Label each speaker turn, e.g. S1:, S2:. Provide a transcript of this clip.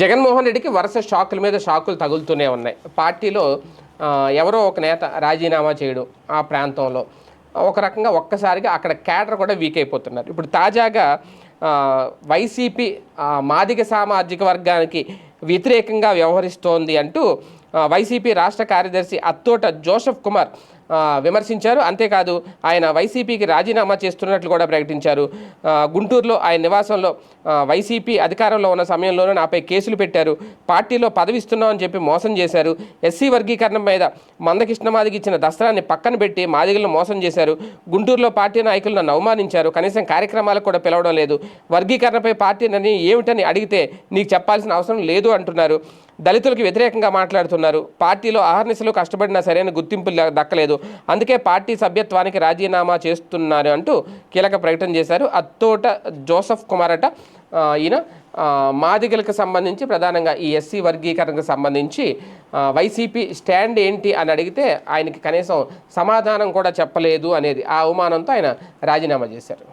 S1: జగన్మోహన్ రెడ్డికి వరుస షాకుల మీద షాకులు తగులుతూనే ఉన్నాయి. పార్టీలో ఎవరో ఒక నేత రాజీనామా చేయడం ఆ ప్రాంతంలో. ఒక రకంగా ఒక్కసారిగా అక్కడ క్యాడర్ కూడా వీక్ అయిపోతున్నారు. ఇప్పుడు తాజాగా వైసీపీ మాదిక మాదిగ సామాజిక వర్గానికి వ్యతిరేకంగా వ్యవహరిస్తోంది అంటూ వైసీపీ రాష్ట్ర కార్యదర్శి అత్తోట జోసెఫ్ కుమార్ విమర్శించారు. అంతేకాదు ఆయన వైసీపీకి రాజీనామా చేస్తున్నట్లు కూడా ప్రకటించారు. గుంటూరులో ఆయన నివాసంలో వైసీపీ అధికారంలో ఉన్న సమయంలోనే నాపై కేసులు పెట్టారు. పార్టీలో పదవిస్తున్నామని చెప్పి మోసం చేశారు. ఎస్సీ వర్గీకరణ మీద మందకృష్ణమాదికి ఇచ్చిన దసరాన్ని పక్కన పెట్టి మాదిగలను మోసం చేశారు. గుంటూరులో పార్టీ నాయకులను నన్ను అవమానించారు. కనీసం కార్యక్రమాలకు కూడా పిలవడం లేదు. వర్గీకరణపై పార్టీ నన్ను ఏమిటని అడిగితే నీకు చెప్పాల్సిన అవసరం లేదు అంటున్నారు. దళితులకు వ్యతిరేకంగా మాట్లాడుతున్నారు. పార్టీలో అహర్నిశలు కష్టపడినా సరైన గుర్తింపు దక్కలేదు. అందుకే పార్టీ సభ్యత్వానికి రాజీనామా చేస్తున్నారు అంటూ కీలక ప్రకటన చేశారు. అత్తోట జోసఫ్ కుమార్ అట. ఈయన మాదిగలకు సంబంధించి ప్రధానంగా ఈ ఎస్సీ వర్గీకరణకు సంబంధించి వైసీపీ స్టాండ్ ఏంటి అని అడిగితే ఆయనకి కనీసం సమాధానం కూడా చెప్పలేదు అనేది ఆ అవమానంతో ఆయన రాజీనామా చేశారు.